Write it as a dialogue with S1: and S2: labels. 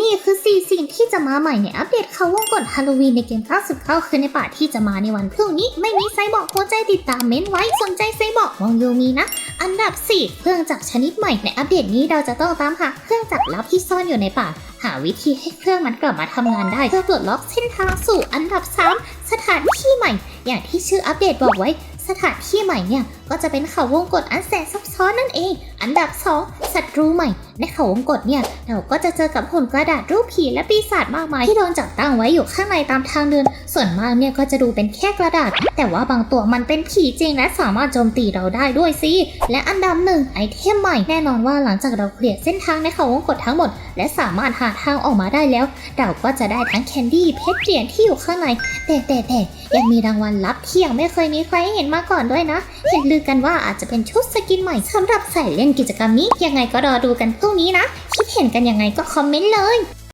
S1: นี่คือ 4 สิ่งที่จะมาใหม่ในอัปเดตเขาวงกดฮาโลวีนในเกม 99 คือในป่าที่จะมาในวันพรุ่งนี้ ไม่มีไซบอร์กหัวใจติดตามเม้นไว้สนใจไซบอร์กมองโยมีนะ อันดับ 4 เครื่องจักรชนิดใหม่ในอัปเดตนี้เราจะต้องตามหาเครื่องจักรลับที่ซ่อนอยู่ในป่า หาวิธีให้เครื่องมันกลับมาทำงานได้ เพื่อปลดล็อกเส้นทางสู่อันดับ 3 สถานที่ใหม่ อย่างที่ชื่ออัปเดตบอกไว้ สถานที่ใหม่เนี่ยก็จะเป็นเขาวงกฏอันแสนซับซ้อนนั่นเอง อันดับ 2 ศัตรูใหม่ ในเขาวงกฏเนี่ย เราก็จะเจอกับหุ่นกระดาษรูปผีและปีศาจมากมายที่โดนจัดตั้งไว้อยู่ข้างในตามทางเดิน ส่วนมากเนี่ยก็จะดูเป็นแค่กระดาษ แต่ว่าบางตัวมันเป็นผีจริงและสามารถโจมตีเราได้ด้วยสิและอันดับหนึ่งไอเทมใหม่แน่นอนว่าหลังจากเราเคลียร์เส้นทางในเขาวงกฏทั้งหมด และสามารถหาทางออกมาได้แล้ว เราก็จะได้ทั้งแคนดี้เพชรเหรียญที่อยู่ข้างในแต่แต่แต่ยังมีรางวัลลับที่ยังไม่เคยมีใครเห็นมาก่อนด้วยนะ เห็นลือกันว่าอาจจะเป็นชุดสกินใหม่สำหรับใส่เล่นกิจกรรมนี้ยังไงก็รอดูกันพรุ่งนี้นะ คิดเห็นกันยังไงก็คอมเมนต์เลย